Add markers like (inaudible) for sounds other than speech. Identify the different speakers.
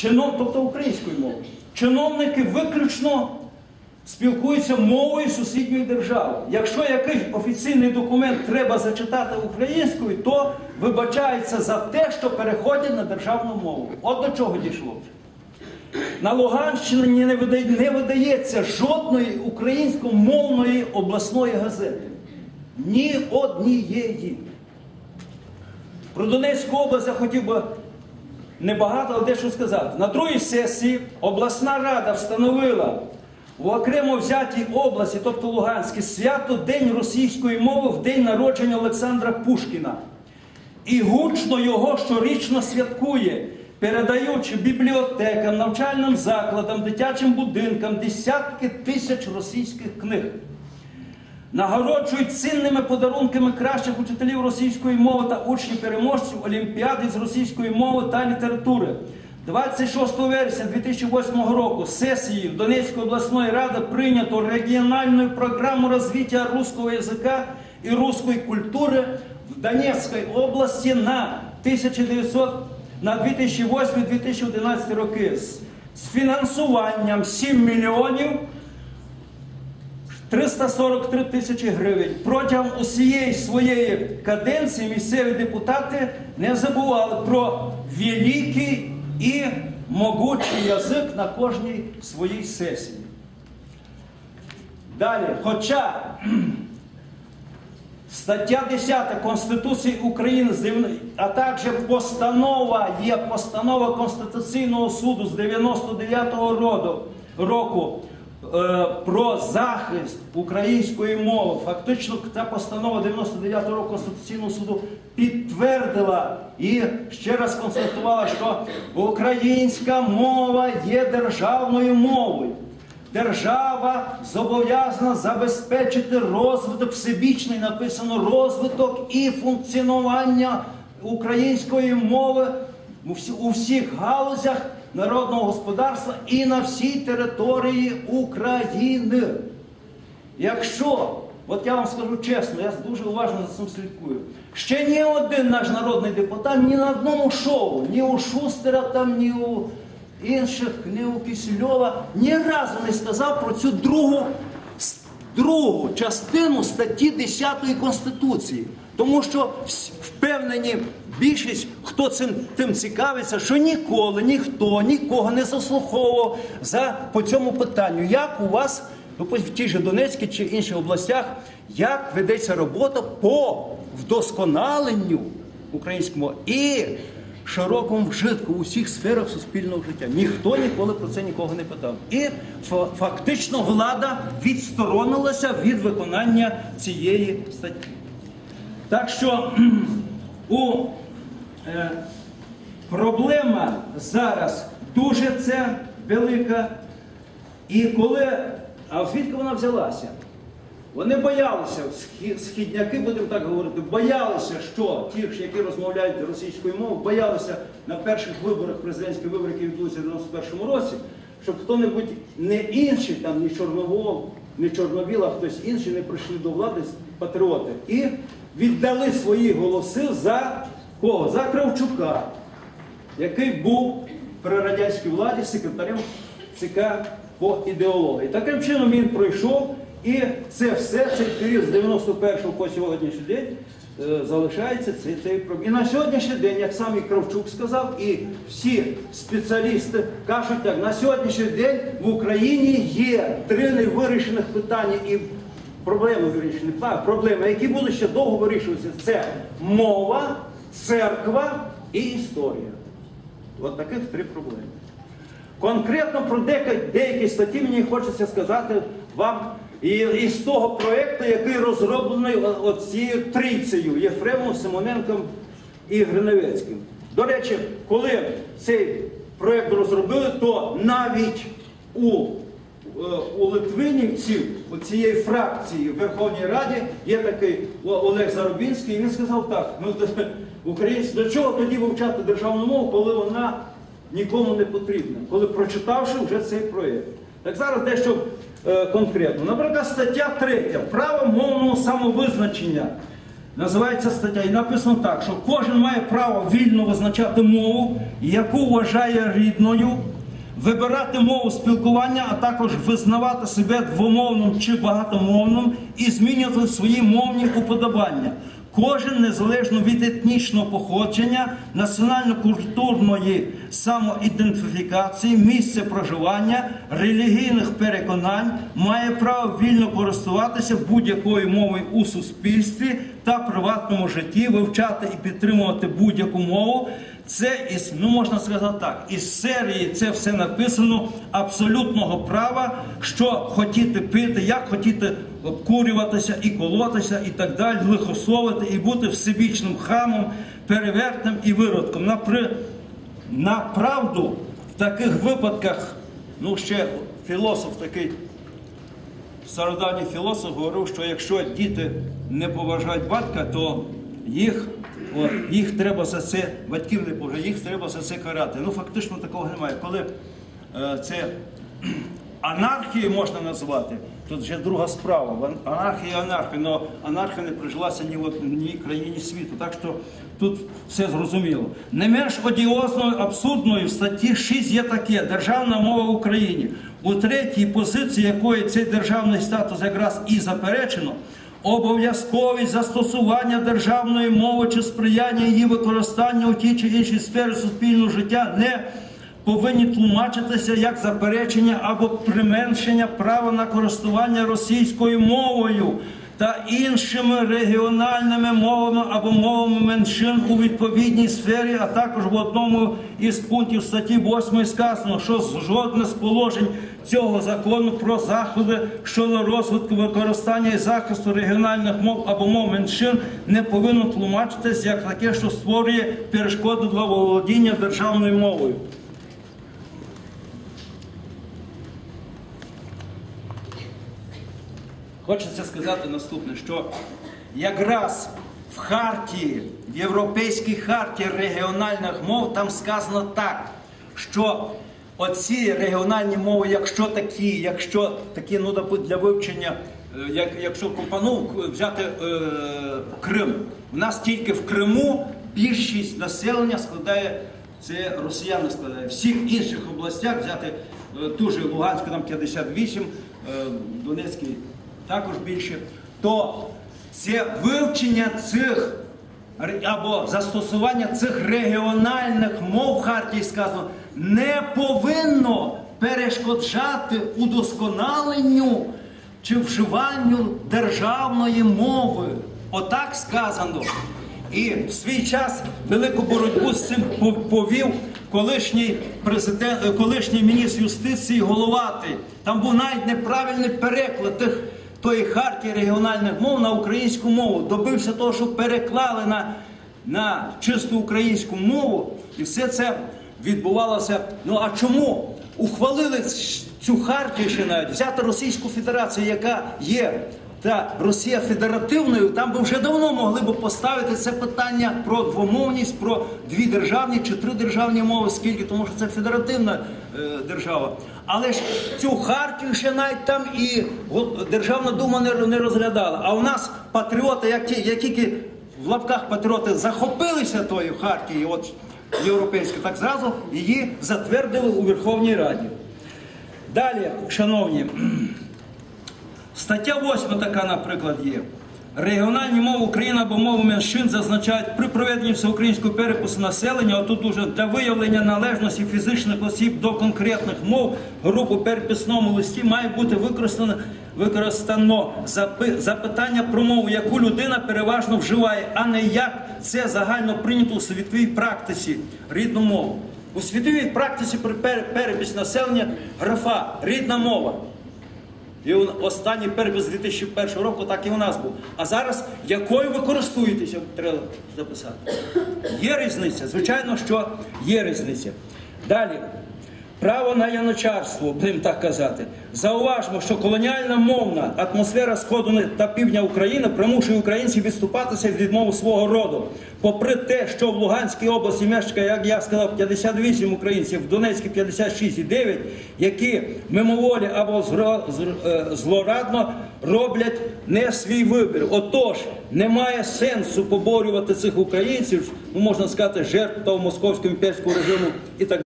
Speaker 1: чинов, тобто українською мовою. Чиновники виключно спілкуються мовою сусідньої держави. Якщо якийсь офіційний документ треба зачитати українською, то вибачається за те, що переходять на державну мову. От до чого дійшло. На Луганщині не видається жодної українськомовної обласної газети. Ні однієї. Про Донецьку область я хотів би небагато, але дещо сказати. На другій сесії обласна рада встановила в окремо взятій області, тобто Луганській, свято День російської мови в день народження Олександра Пушкіна. І гучно його щорічно святкує, передаючи бібліотекам, навчальним закладам, дитячим будинкам десятки тисяч російських книг. Нагороджують цінними подарунками кращих учителів російської мови та учнів переможців Олімпіади з російської мови та літератури. 26 вересня 2008 року сесією Донецької обласної ради прийнято регіональну програму розвиття русского язика і русської культури в Донецькій області на 1900 на 2008-2011 роки з фінансуванням 7 мільйонів 343 тисячі гривень. Протягом усієї своєї каденції місцеві депутати не забували про великий і могучий язик на кожній своїй сесії. Далі, хоча Стаття 10 Конституції України, а також постанова є постанова Конституційного суду з 99-го роду- року про захист української мови. Фактично, ця постанова 99-го року Конституційного суду підтвердила і ще раз констатувала, що українська мова є державною мовою. Держава зобов'язана забезпечити розвиток всебічний, написано розвиток і функціонування української мови у всіх галузях народного господарства і на всій території України. Якщо, от я вам скажу чесно, я дуже уважно за цим слідкую. Ще ні один наш народний депутат ні на одному шоу, ні у Шустера, там, ні у інших, ні у Кисельова, ні разу не сказав про цю другу, другу частину статті 10 Конституції. Тому що впевнені більшість, хто цим тим цікавиться, що ніколи ніхто нікого не заслуховував за по цьому питанню. Як у вас ну, в тій же Донецькій чи інших областях, як ведеться робота по вдосконаленню української мови і широкому вжитку у всіх сферах суспільного життя. Ніхто ніколи про це нікого не питав. І фактично влада відсторонилася від виконання цієї статті. Так що у проблема зараз дуже це велика. І коли, а звідки вона взялася? Вони боялися, східняки, будемо так говорити, боялися, що ті, які розмовляють російською мовою, боялися на перших виборах, президентських виборів, які відбулися в 91-му році, щоб хто-небудь не інший, там, ні Чорновол, ні Чорновіл, а хтось інший не прийшли до влади патріоти. І віддали свої голоси за кого? За Кравчука, який був при радянській владі секретарем ЦК по ідеології. Таким чином він пройшов, і це все, цей період з 91 по сьогоднішній день е, залишається цей, цей проблем. І на сьогоднішній день, як сам і Кравчук сказав, і всі спеціалісти кажуть так, на сьогоднішній день в Україні є три невирішених питання і проблеми вирішені. Проблеми, які будуть ще довго вирішуватися. Це мова, церква і історія. От таких три проблеми. Конкретно про деякі, статті мені хочеться сказати вам із того проєкту, який розроблений о- от цією трійцею Єфремом, Симоненком і Гриневецьким. До речі, коли цей проєкт розробили, то навіть у, у Литвинівців, у цієї фракції в Верховній Раді, є такий Олег Заробінський, і він сказав так: ну, українці, до чого тоді вивчати державну мову, коли вона нікому не потрібна, коли прочитавши вже цей проєкт. Так зараз дещо е, конкретно. Наприклад, стаття 3. Право мовного самовизначення Називається стаття, і написано так, що кожен має право вільно визначати мову, яку вважає рідною, вибирати мову спілкування, а також визнавати себе двомовним чи багатомовним і змінювати свої мовні уподобання. Кожен незалежно від етнічного походження, національно-культурної самоідентифікації, місця проживання, релігійних переконань має право вільно користуватися будь-якою мовою у суспільстві та приватному житті, вивчати і підтримувати будь-яку мову. Це ну можна сказати так, із серії це все написано абсолютного права, що хотіти пити, як хотіти обкурюватися і колотися, і так далі, лихословити, і бути всебічним хамом, перевертним і виродком. На, на правду в таких випадках, ну ще філософ такий стародавній філософ говорив, що якщо діти не поважають батька, то їх, от, їх треба за це, батьків не поважають, їх треба за це карати. Ну фактично такого немає. Коли е, це (clears throat) анархією можна назвати, тут вже друга справа. Анархія анархія, але анархія не прижилася ні в одній країні світу. Так що тут все зрозуміло. Не менш одіозною, абсурдною в статті 6 є таке державна мова в Україні, у третій позиції якої цей державний статус якраз і заперечено. Обов'язковість застосування державної мови чи сприяння її використання у тій чи іншій сфері суспільного життя не повинні тлумачитися як заперечення або применшення права на користування російською мовою та іншими регіональними мовами або мовами меншин у відповідній сфері, а також в одному із пунктів статті 8 сказано, що жодне з положень цього закону про заходи щодо розвитку використання і захисту регіональних мов або мов меншин не повинно тлумачитись як таке, що створює перешкоду для володіння державною мовою. Хочеться сказати наступне, що якраз в хартії, в Європейській хартії регіональних мов там сказано так, що оці регіональні мови, якщо такі, якщо такі ну, для вивчення, е, як, якщо компану взяти е, Крим, у нас тільки в Криму більшість населення складає це росіяни складає. Всіх інших областях взяти е, ту же Луганську там 58, е, Донецький також більше, то це вивчення цих або застосування цих регіональних мов Хартії сказано не повинно перешкоджати удосконаленню чи вживанню державної мови. Отак сказано. І в свій час велику боротьбу з цим повів колишній президент, е, колишній міністр юстиції Головатий. Там був навіть неправильний переклад тих тої хартії регіональних мов на українську мову. Добився того, що переклали на, на чисту українську мову, і все це відбувалося. Ну а чому ухвалили цю хартію ще навіть взяти Російську Федерацію, яка є та Росія федеративною, там би вже давно могли б поставити це питання про двомовність, про дві державні чи три державні мови, скільки, тому що це федеративна е, держава. Але ж цю хартію ще навіть там і Державна дума не, розглядала. А у нас патріоти, як, ті- як тільки в лапках патріоти захопилися тою хартією, от європейською, так зразу її затвердили у Верховній Раді. Далі, шановні. (clears throat) Стаття 8 така, наприклад, є. Регіональні мови України або мови меншин зазначають при проведенні всеукраїнського перепису населення, отут уже для виявлення належності фізичних осіб до конкретних мов груп у переписному листі має бути використано, використано запи- запитання про мову, яку людина переважно вживає, а не як це загально прийнято у світовій практиці рідну мову. У світовій практиці при пер- переписі населення графа рідна мова. І останній перепис 2001 року так і у нас був. А зараз якою ви користуєтеся, треба записати. Є різниця, звичайно, що є різниця. Далі. Право на яничарство, будемо так казати. Зауважмо, що колоніальна мовна атмосфера Сходу та півдня України примушує українців відступатися від відмови свого роду. Попри те, що в Луганській області мешкає, як я сказав, 58 українців, в Донецькій 56,9, які мимоволі або е, злорадно роблять не свій вибір. Отож, немає сенсу поборювати цих українців, ну можна сказати, жертв того московського імперського режиму і так.